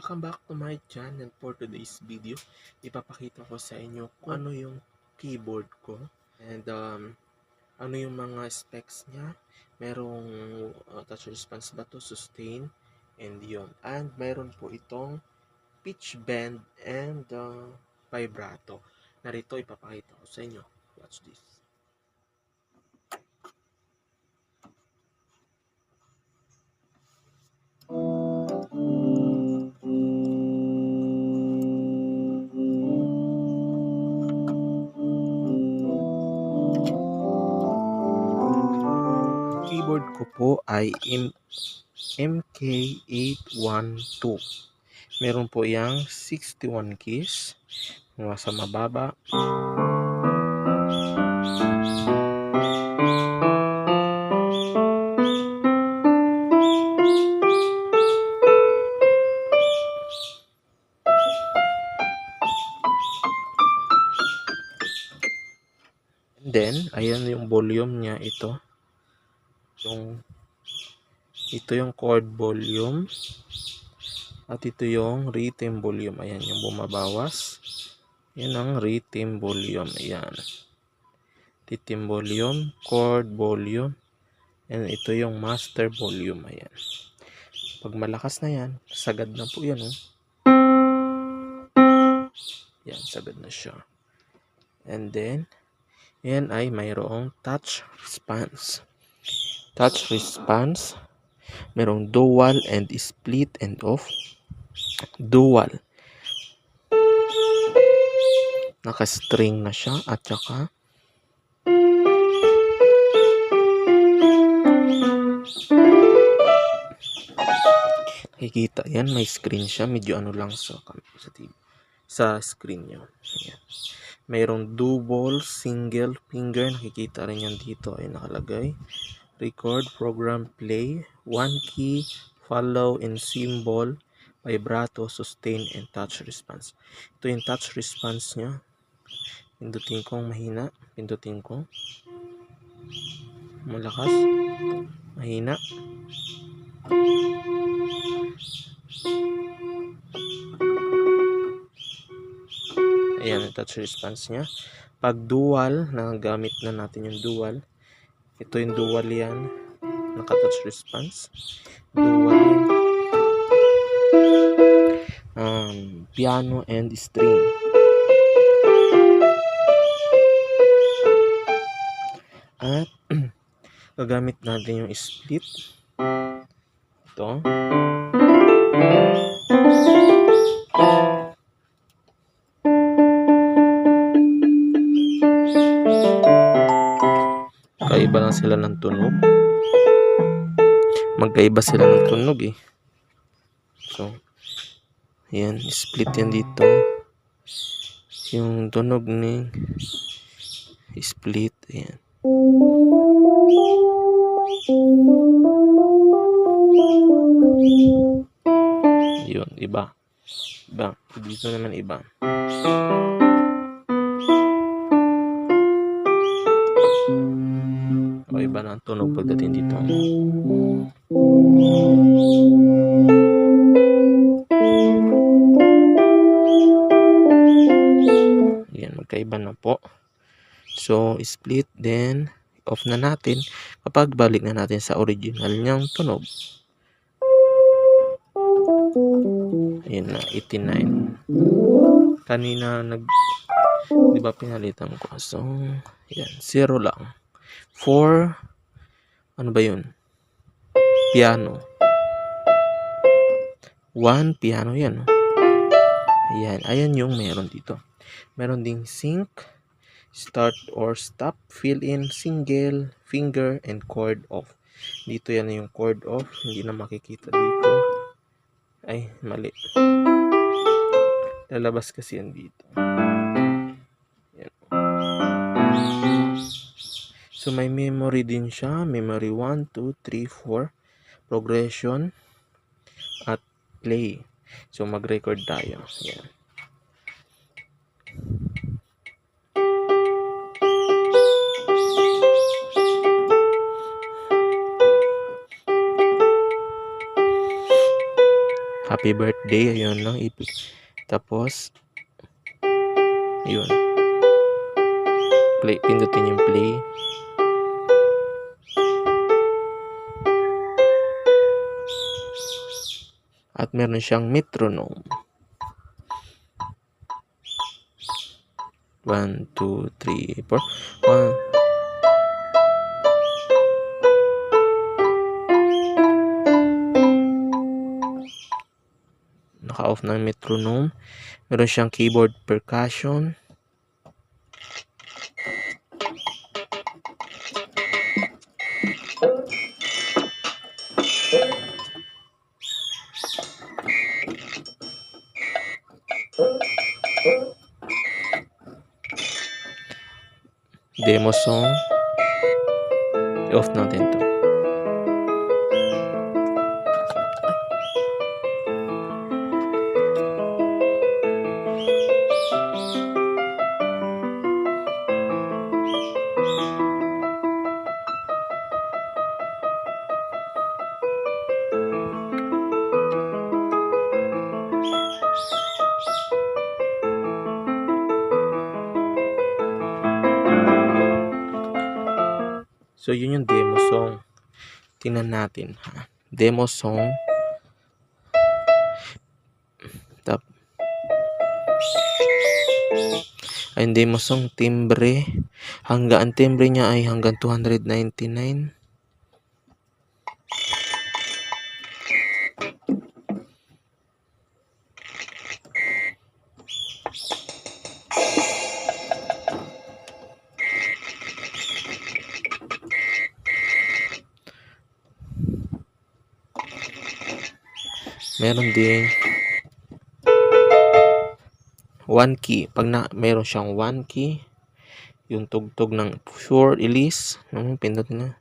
Welcome back to my channel for today's video. Ipapakita ko sa inyo kung ano yung keyboard ko and um, ano yung mga specs niya. Merong uh, touch response ba to, sustain, and yun. And meron po itong pitch bend and uh, vibrato. Narito ipapakita ko sa inyo. Watch this. Keyboard ko po ay M- MK812. Meron po yang 61 keys. Mula sa mababa. And then, ayan yung volume niya ito yung ito yung chord volume at ito yung rhythm volume. Ayan yung bumabawas. Yan ang rhythm volume ayan. Rhythm volume chord volume and ito yung master volume ayan. Pag malakas na yan sagad na po yan oh. yan sagad na siya. And then yan ay mayroong touch response touch response, merong dual and split and off. Dual. Naka-string na siya at saka Nakikita yan, may screen siya. Medyo ano lang sa, sa, TV, sa screen niya. Ayan. Mayroong double, single finger. Nakikita rin yan dito ay nakalagay record, program, play, one key, follow, and symbol, vibrato, sustain, and touch response. Ito yung touch response niya. Pindutin kong mahina. Pindutin ko. Malakas. Mahina. Ayan touch response niya. Pag dual, nagagamit na natin yung dual, ito yung dual yan. Naka-touch response. Dual yan. Um, piano and string. At gagamit natin yung split. Ito. Magkaiba lang sila ng tunog. Magkaiba sila ng tunog eh. So yan split yan dito. Yung tunog ni split ayan. Yun iba. Iba. Dito naman iba na ang tunog pagdating dito yan magkaiba na po so split then off na natin kapag balik na natin sa original niyang tunog Ayan na, 89. Kanina nag, di ba pinalitan ko? So, yan, 0 lang. 4, ano ba yun? Piano. 1, piano yan. Oh. Ayan, ayan yung meron dito. Meron ding sync, start or stop, fill in, single, finger, and chord off. Dito yan yung chord off, hindi na makikita dito. Ay, mali. Lalabas kasi yan dito. So, may memory din siya. Memory 1, 2, 3, 4. Progression. At play. So, mag-record tayo. Yan. happy birthday. Ayun lang. Tapos, ayun. Play, pindutin yung play. At meron siyang metronome. One, two, three, four. One. Naka-off ng metronome. Meron siyang keyboard percussion. Demo song. I-off natin So, yun yung demo song. Tingnan natin, ha? Demo song. Tap. Ay, demo song, timbre. Hanggang, ang timbre niya ay hanggang 299. Meron ding one key. Pag na, meron siyang one key, yung tugtog ng pure Elise, ano, pindot na.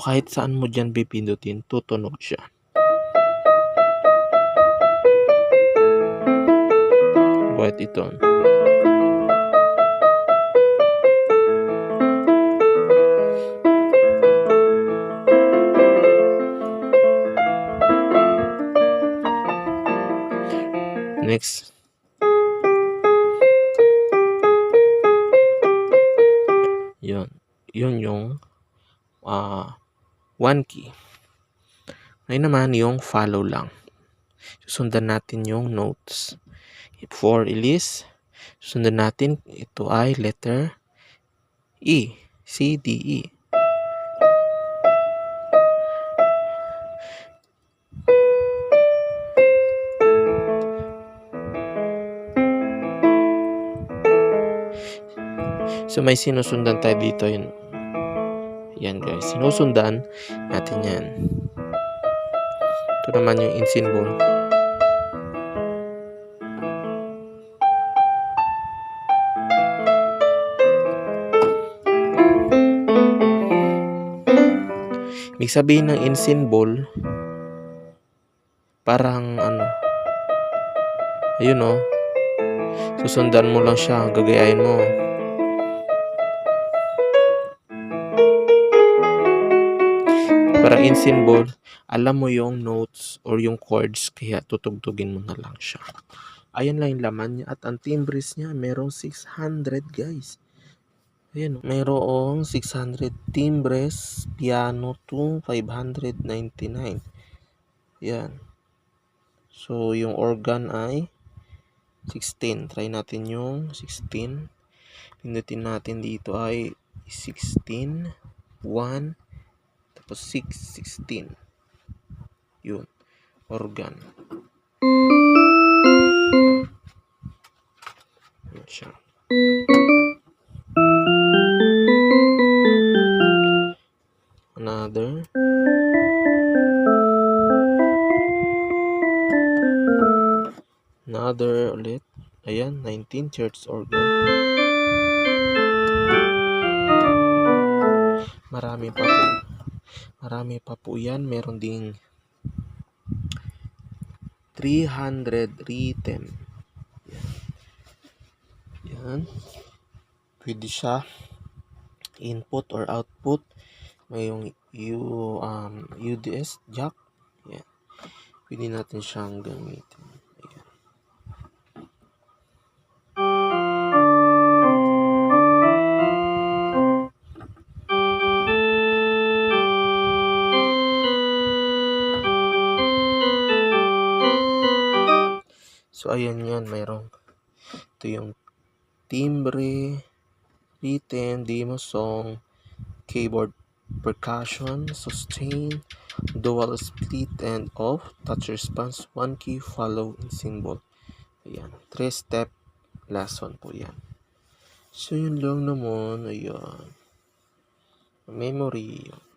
Kahit saan mo dyan pipindutin, tutunog siya. Kahit ito. Next. 1 key. Ngayon naman yung follow lang. Susundan natin yung notes. For release, susundan natin ito ay letter E, C, D, E. So may sinusundan tayo dito yun. Yan guys, sinusundan natin yan. Ito naman yung in symbol. Ibig sabihin ng in symbol, parang ano, ayun oh, susundan mo lang siya, gagayahin mo. Parang in symbol, alam mo yung notes or yung chords, kaya tutugtugin mo na lang siya. Ayan lang yung laman niya. At ang timbres niya, merong 600 guys. Ayan, merong 600 timbres, piano to 599. Yan. So, yung organ ay 16. Try natin yung 16. Pindutin natin dito ay 16, 1, tapos 6, 16. Yun. Organ. Yun siya. Another. Another ulit. Ayan, 19 church organ. Marami pa po. Marami pa po yan. Meron ding 300 rhythm. Yan. Yan. Pwede siya input or output. May yung U, um, UDS jack. Yan. Pwede natin siyang gamitin. Ayan yan. Mayroong ito yung timbre, written, demo song, keyboard percussion, sustain, dual split and off, touch response, one key, follow, and symbol. Ayan. Three step lesson po yan. So, yun lang naman. Ayan. Memory.